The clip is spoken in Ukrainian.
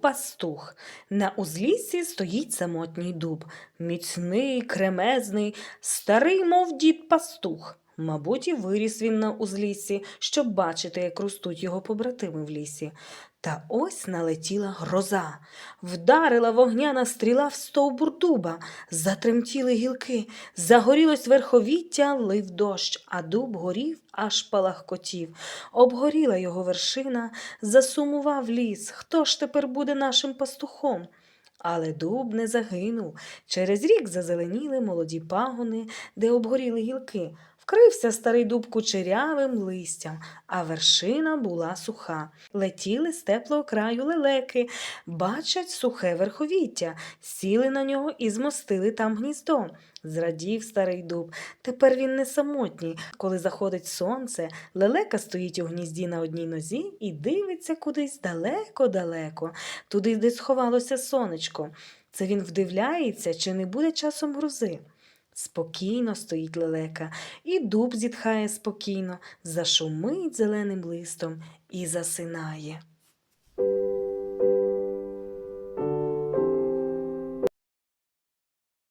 пастух. На узліссі стоїть самотній дуб. Міцний, кремезний, старий, мов дід пастух. Мабуть, і виріс він на узліссі, щоб бачити, як ростуть його побратими в лісі. Та ось налетіла гроза. Вдарила вогняна стріла в стовбур дуба, затремтіли гілки, загорілось верховіття, лив дощ, а дуб горів, аж палахкотів. Обгоріла його вершина, засумував ліс. Хто ж тепер буде нашим пастухом? Але дуб не загинув. Через рік зазеленіли молоді пагони, де обгоріли гілки. Вкрився старий дуб кучерявим листям, а вершина була суха. Летіли з теплого краю лелеки, бачать сухе верховіття, сіли на нього і змостили там гніздо. Зрадів старий дуб. Тепер він не самотній. Коли заходить сонце, лелека стоїть у гнізді на одній нозі і дивиться кудись далеко-далеко, туди, де сховалося сонечко. Це він вдивляється, чи не буде часом грози. Спокійно стоїть лелека, і дуб зітхає спокійно, зашумить зеленим листом і засинає.